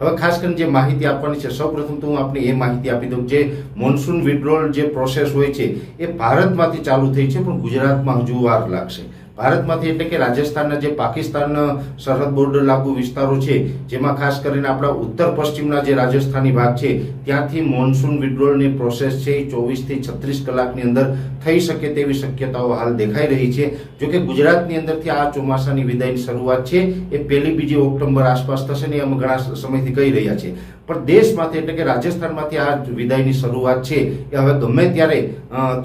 હવે ખાસ કરીને જે માહિતી આપવાની છે, સૌપ્રથમ તો હું આપને એ માહિતી આપી દઉં, જે મોન્સૂન વિડ્રોલ જે પ્રોસેસ હોય છે, એ ભારતમાંથી ચાલુ થઈ છે, પણ ગુજરાતમાં હજુ વાર લાગશે. ભારતમાંથી એટલે કે રાજસ્થાનના જે પાકિસ્તાન સરહદ બોર્ડર લાગુ વિસ્તારો છે, જેમાં ખાસ કરીને આપણા ઉત્તર પશ્ચિમના જે રાજસ્થાની ભાગ છે, ત્યાંથી મોન્સૂન વિડ્રોલની પ્રોસેસ છે એ ચોવીસથી છત્રીસ કલાકની અંદર થઈ શકે તેવી શક્યતાઓ હાલ દેખાઈ રહી છે. જોકે ગુજરાતની અંદરથી આ ચોમાસાની વિદાયની શરૂઆત છે, એ પહેલી બીજી ઓક્ટોબર આસપાસ થશે ને અમે ઘણા સમયથી કહી રહ્યા છે. પણ દેશમાંથી એટલે કે રાજસ્થાનમાંથી આ વિદાયની શરૂઆત છે એ હવે ગમે ત્યારે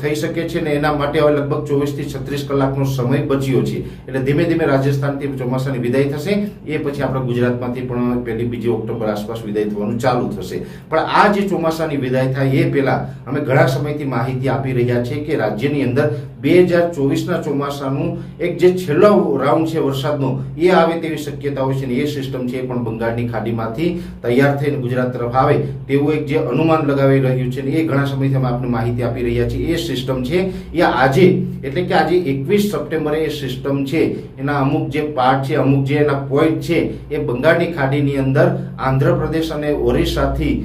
થઈ શકે છે ને એના માટે હવે લગભગ ચોવીસથી છત્રીસ કલાકનો સમય બચ્યો છે. એટલે ધીમે ધીમે રાજસ્થાનથી ચોમાસાની વિદાય થશે. એ પછી આપણા ગુજરાતમાંથી પણ પહેલી બીજી ઓક્ટોબર આસપાસ વિદાય થવાનું ચાલુ થશે. પણ આ જે ચોમાસાની વિદાય થાય એ પહેલાં અમે ઘણા સમયથી માહિતી આપી રહ્યા છીએ કે રાજ્યની અંદર બે હજાર ચોવીસના ચોમાસાનું એક જે છેલ્લો રાઉન્ડ છે વરસાદનો, એ આવે તેવી શક્યતાઓ છે ને એ સિસ્ટમ છે એ પણ બંગાળની ખાડીમાંથી તૈયાર થઈને ગુજરાત તરફ આવે તેવું એક જે અનુમાન લગાવી રહ્યું છે ને એ ઘણા સમયથી અમે આપને માહિતી આપી રહ્યા છીએ. એ સિસ્ટમ છે, એ આજે, એટલે કે આજે એકવીસ સપ્ટેમ્બરે એ સિસ્ટમ છે. એના અમુક જે પાર્ટ છે, અમુક જે એના પોઈન્ટ છે, એ બંગાળની ખાડીની અંદર આંધ્રપ્રદેશ અને ઓરિસ્સાથી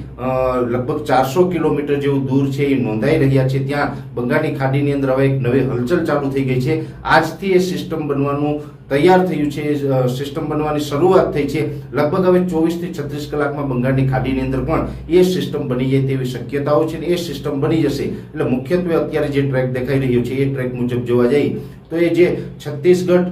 લગભગ ચારસો કિલોમીટર જેવું દૂર છે એ નોંધાઈ રહ્યા છે. ત્યાં બંગાળની ખાડીની અંદર હવે એક નવી હલચલ ચાલુ થઈ ગઈ છે. આજથી એ સિસ્ટમ બનવાનું તૈયાર થયું છે સિસ્ટમ બનવાની શરૂઆત થઈ છે. લગભગ હવે ચોવીસથી છત્રીસ કલાકમાં બંગાળની ખાડીની અંદર પણ એ સિસ્ટમ બની જાય તેવી શક્યતાઓ છે એ સિસ્ટમ બની જશે. એટલે મુખ્યત્વે અત્યારે જે ટ્રેક દેખાઈ રહ્યો છે, એ ટ્રેક મુજબ જોવા જઈએ, તો એ જે છત્તીસગઢ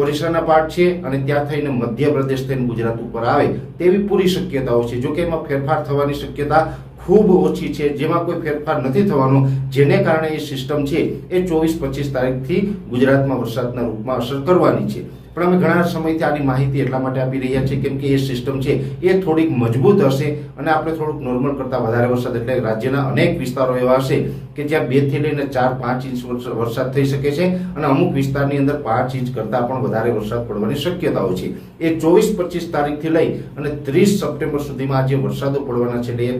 ઓરિસ્સાના પાર્ટ છે અને ત્યાં થઈને મધ્યપ્રદેશ થઈને ગુજરાત ઉપર આવે તેવી પૂરી શક્યતાઓ છે. જોકે એમાં ફેરફાર થવાની શક્યતા ખૂબ ઓછી છે, જેમાં કોઈ ફેરફાર નથી થવાનો. જેને કારણે એ સિસ્ટમ છે, એ ચોવીસ પચીસ તારીખથી ગુજરાતમાં વરસાદના રૂપમાં અસર કરવાની છે. પણ અમે ઘણા સમયથી આની માહિતી એટલા માટે આપી રહ્યા છીએ, કેમ કે એ સિસ્ટમ છે, એ થોડીક મજબૂત હશે અને આપણે થોડુંક નોર્મલ કરતાં વધારે વરસાદ એટલે રાજ્યના અનેક વિસ્તારો એવા હશે કે જ્યાં બેથી લઈને ચાર પાંચ ઇંચ વરસ- વરસાદ થઈ શકે છે અને અમુક વિસ્તારની અંદર પાંચ ઇંચ કરતાં પણ વધારે વરસાદ પડવાની શક્યતાઓ છે. એ ચોવીસ પચીસ તારીખથી લઈ અને ત્રીસ સપ્ટેમ્બર સુધીમાં જે વરસાદો પડવાના છે એ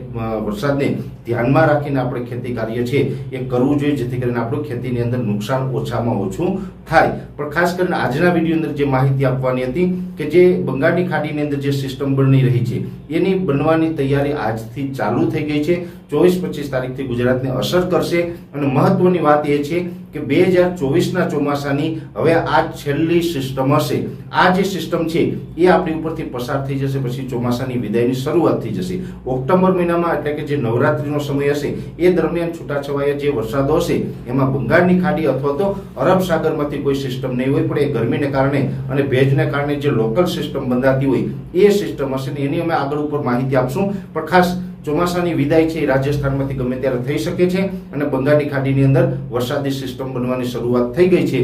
વરસાદને ધ્યાનમાં રાખીને આપણે ખેતી કાર્ય છે એ કરવું જોઈએ, જેથી કરીને આપણું ખેતીની અંદર નુકસાન ઓછામાં ઓછું થાય. પણ ખાસ કરીને આજના વીડિયો અંદર જે માહિતી આપવાની હતી કે જે બંગાળની ખાડીની અંદર જે સિસ્ટમ બની રહી છે, એની બનવાની તૈયારી આજથી ચાલુ થઈ ગઈ છે. ચોવીસ પચીસ તારીખથી ગુજરાતને અસર કરશે. અને મહત્વની વાત એ છે કે બે હજાર ચોવીસના ચોમાસાની હવે આ છેલ્લી સિસ્ટમ હશે. આ જે સિસ્ટમ છે, એ આપણી ઉપરથી પસાર થઈ જશે, પછી ચોમાસાની વિદાયની શરૂઆત થઈ જશે. ઓક્ટોબર મહિનામાં એટલે કે જે નવરાત્રીનો સમય હશે, એ દરમિયાન છૂટાછવાયા જે વરસાદો હશે, એમાં બંગાળની ખાડી અથવા તો અરબ સાગરમાંથી કોઈ સિસ્ટમ નહીં હોય, પણ એ ગરમીને કારણે અને ભેજને કારણે જે લોકલ સિસ્ટમ બંધાતી હોય, એ સિસ્ટમ હશે ને એની અમે આગળ ઉપર માહિતી આપશું. પણ ખાસ ચોમાસાની વિદાય છે રાજસ્થાનમાંથી ગમે ત્યારે થઈ શકે છે અને બંગાળની ખાડીની અંદર વરસાદી સિસ્ટમ બનવાની શરૂઆત થઈ ગઈ છે.